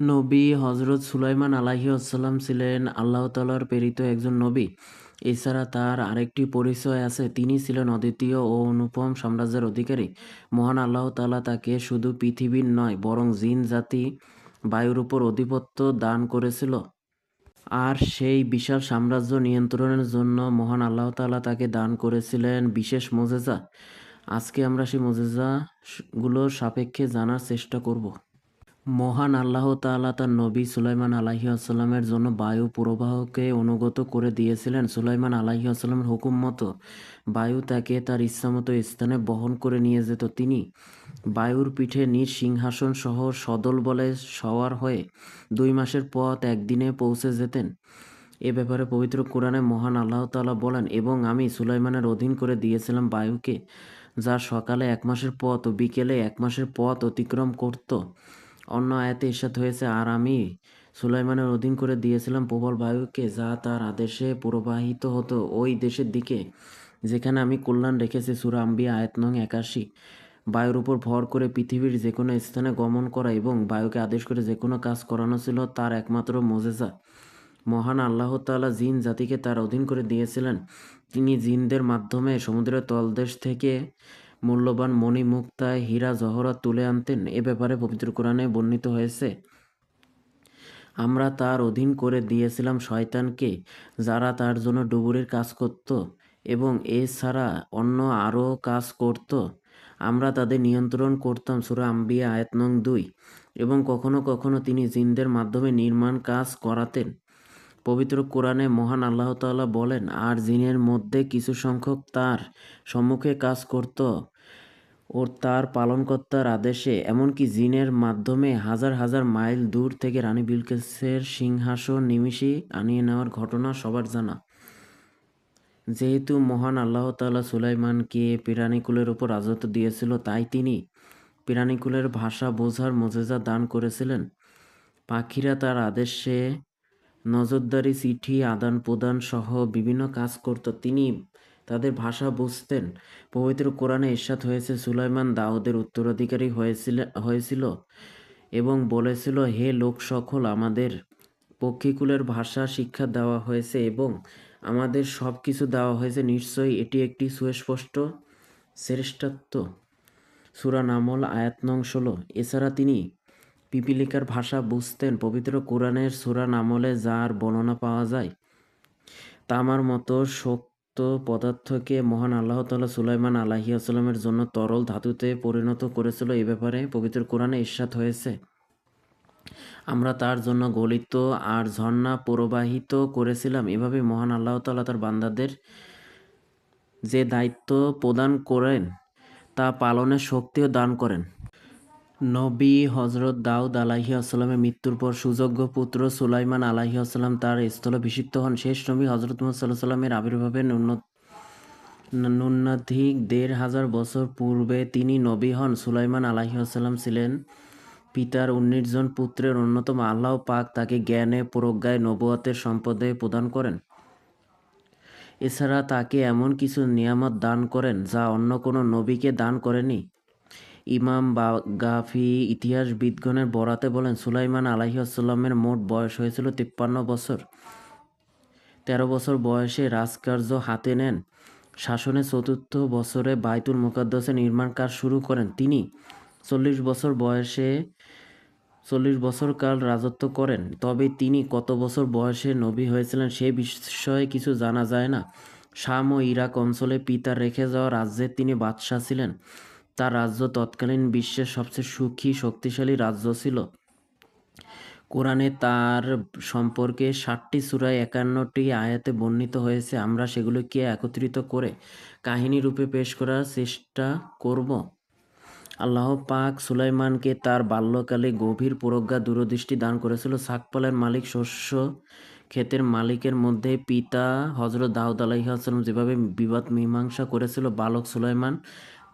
নবী হজরত সুলাইমান আলাহি আসসালাম ছিলেন আল্লাহ তালার প্রেরিত একজন নবী। এছাড়া তার আরেকটি পরিচয় আছে, তিনি ছিলেন অদ্বিতীয় ও অনুপম সাম্রাজ্যের অধিকারী। মহান আল্লাহ তালা তাকে শুধু পৃথিবীর নয়, বরং জিন, জাতি, বায়ুর উপর আধিপত্য দান করেছিল। আর সেই বিশাল সাম্রাজ্য নিয়ন্ত্রণের জন্য মহান আল্লাহ তাআলা তাকে দান করেছিলেন বিশেষ মোজেজা। আজকে আমরা সেই মোজেজাগুলোর সাপেক্ষে জানার চেষ্টা করব। মহান আল্লাহ তাআলা তার নবী সুলাইমান আলাহি আসাল্লামের জন্য বায়ু প্রবাহকে অনুগত করে দিয়েছিলেন। সুলাইমান আলাহি আসাল্লামের হুকুম মতো বায়ু তাকে তার ইচ্ছামতো স্থানে বহন করে নিয়ে যেত। তিনি বায়ুর পিঠে নিজ সিংহাসন সহ সদল বলে সওয়ার হয়ে দুই মাসের পথ একদিনে পৌঁছে যেতেন। এ ব্যাপারে পবিত্র কোরআনে মহান আল্লাহ তাআলা বলেন, এবং আমি সুলাইমানের অধীন করে দিয়েছিলাম বায়ুকে, যা সকালে এক মাসের পথ ও বিকেলে এক মাসের পথ অতিক্রম করত। অন্য আয়াতে ইরশাদ হয়েছে, আর আমি সুলাইমানের অধীন করে দিয়েছিলাম প্রবল বায়ুকে, যা তার আদেশে প্রবাহিত হতো ওই দেশের দিকে, যেখানে আমি কল্যাণ রেখেছি। সুরা আম্বিয়া, আয়াত নং একাশি। বায়ুর উপর ভর করে পৃথিবীর যে কোনো স্থানে গমন করা এবং বায়ুকে আদেশ করে যে কোনো কাজ করানো ছিল তার একমাত্র মোজেজা। মহান আল্লাহ তাআলা জিন জাতিকে তার অধীন করে দিয়েছিলেন। তিনি জিনদের মাধ্যমে সমুদ্রের তলদেশ থেকে মূল্যবান মণি মুক্তায় হীরা জহরত তুলে আনতেন। এ ব্যাপারে পবিত্র কোরআনে বর্ণিত হয়েছে, আমরা তার অধীন করে দিয়েছিলাম শয়তানকে, যারা তার জন্য ডুবুরির কাজ করত এবং এছাড়া অন্য আরও কাজ করত। আমরা তাদের নিয়ন্ত্রণ করতাম। সুরা আম্বিয়া আয়াত নং দুই, এবং কখনো কখনো তিনি জিনদের মাধ্যমে নির্মাণ কাজ করাতেন। পবিত্র কোরআনে মহান আল্লাহ তাআলা বলেন, আর জিনের মধ্যে কিছু সংখ্যক তার সম্মুখে কাজ করত ও তার পালনকর্তার আদেশে। এমনকি জিনের মাধ্যমে হাজার হাজার মাইল দূর থেকে রানী বিলকেসের সিংহাসন নিমিষে আনিয়ে নেওয়ার ঘটনা সবার জানা। যেহেতু মহান আল্লাহ তাআলা সুলাইমানকে পিরানিকুলের উপর রাজত্ব দিয়েছিল, তাই তিনি পিরানিকুলের ভাষা বোঝার মোজেজা দান করেছিলেন। পাখিরা তার আদেশে নজরদারি, চিঠি আদান প্রদান সহ বিভিন্ন কাজ করত। তিনি তাদের ভাষা বুঝতেন। পবিত্র কোরআনে ইরশাদ হয়েছে, সুলাইমান দাউদের উত্তরাধিকারী হয়েছিল হয়েছিল এবং বলেছিল, হে লোক সকল, আমাদের পক্ষীকুলের ভাষা শিক্ষা দেওয়া হয়েছে এবং আমাদের সব কিছু দেওয়া হয়েছে। নিশ্চয়ই এটি একটি সুস্পষ্ট শ্রেষ্ঠত্ব। সুরা নামল, আয়াত ষোলো। এছাড়া তিনি পিপিলিকার ভাষা বুঝতেন। পবিত্র কোরআনের সুরা নামলে যার বর্ণনা পাওয়া যায়, তামার মতো শক্ত পদার্থকে মহান আল্লাহ তাআলা সুলাইমান আলাহি জন্য তরল ধাতুতে পরিণত করেছিল। এ ব্যাপারে পবিত্র কোরআনে ইরশাদ হয়েছে। আমরা তার জন্য গলিত আর ঝর্ণা প্রবাহিত করেছিলাম। এভাবে মহান আল্লাহ তাআলা তার বান্দাদের যে দায়িত্ব প্রদান করেন, তা পালনের শক্তিও দান করেন। নবী হজরত দাউদ আলাহি আসসালামের মৃত্যুর পর সুযোগ্য পুত্র সুলাইমান আলাহি আসসালাম তার স্থলাভিষিক্ত হন। শেষ নবী হজরত মোহাম্মদ আবির্ভাবের ন্যূন- ন্যূনাধিক দেড় হাজার বছর পূর্বে তিনি নবী হন। সুলাইমান আলাহি আসসালাম ছিলেন পিতার উনিশ জন পুত্রের অন্যতম। আল্লাহ পাক তাকে জ্ঞানে প্রজ্ঞায় নবুয়াতের সম্পদে প্রদান করেন। এছাড়া তাকে এমন কিছু নিয়ামত দান করেন যা অন্য কোনো নবীকে দান করেনি। ইমাম বাগাফি ইতিহাসবিদগণের বরাতে বলেন, সুলাইমান আলাইসাল্লামের মোট বয়স হয়েছিল তিপ্পান্ন বছর। তেরো বছর বয়সে রাজকার্য হাতে নেন। শাসনে চতুর্থ বছরে বাইতুল মুকাদ্দাসের নির্মাণ কাজ শুরু করেন। তিনি চল্লিশ বছর বয়সে, চল্লিশ বছর কাল রাজত্ব করেন। তবে তিনি কত বছর বয়সে নবী হয়েছিলেন সে বিষয়ে কিছু জানা যায় না। শাম ও ইরাক অঞ্চলে পিতা রেখে যাওয়া রাজ্যের তিনি বাদশাহ ছিলেন। তার রাজ্য তৎকালীন বিশ্বের সবচেয়ে সুখী, শক্তিশালী রাজ্য ছিল। কোরআনে তার সম্পর্কে ষাটটি সূরায় একান্নটি আয়াতে বর্ণিত হয়েছে। আমরা সেগুলোকে একত্রিত করে কাহিনী রূপে পেশ করার চেষ্টা করব। আল্লাহ পাক সুলাইমানকে তার বাল্যকালে গভীর প্রজ্ঞা, দূরদৃষ্টি দান করেছিল। সাকপালের মালিক শস্য ক্ষেতের মালিকের মধ্যে পিতা হজরত দাউদ আলাইহাসালাম যেভাবে বিবাদ মীমাংসা করেছিল, বালক সুলাইমান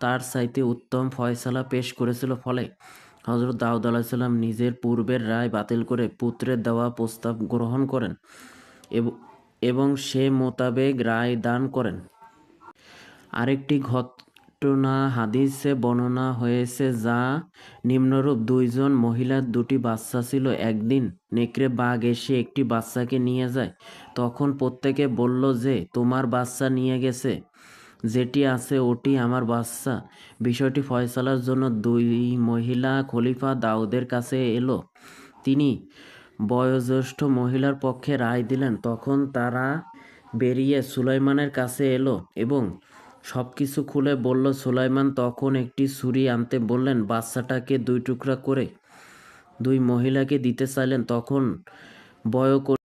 তার চাইতে উত্তম ফয়সালা পেশ করেছিল ফলে হজরত দাউদ আলাইসাল্লাম নিজের পূর্বের রায় বাতিল করে পুত্রের দেওয়া প্রস্তাব গ্রহণ করেন এবং সে মোতাবেক রায় দান করেন। আরেকটি ঘটনা হাদিসে বর্ণনা হয়েছে যা নিম্নরূপ, দুইজন মহিলার দুটি বাচ্চা ছিল, একদিন নেকড়ে বাঘ এসে একটি বাচ্চাকে নিয়ে যায়, তখন প্রত্যেকে বলল যে, তোমার বাচ্চা নিয়ে গেছে। যেটি আছে ওটি আমার বাচ্চা। বিষয়টি ফয়সালার জন্য দুই মহিলা খলিফা দাউদের কাছে এলো। তিনি বয়োজ্যেষ্ঠ মহিলার পক্ষে রায় দিলেন। তখন তারা বেরিয়ে সুলাইমানের কাছে এলো এবং সব কিছু খুলে বলল, সুলাইমান তখন একটি ছুরি আনতে বললেন, বাচ্চাটাকে দুই টুকরা করে দুই মহিলাকে দিতে চাইলেন। তখন বয়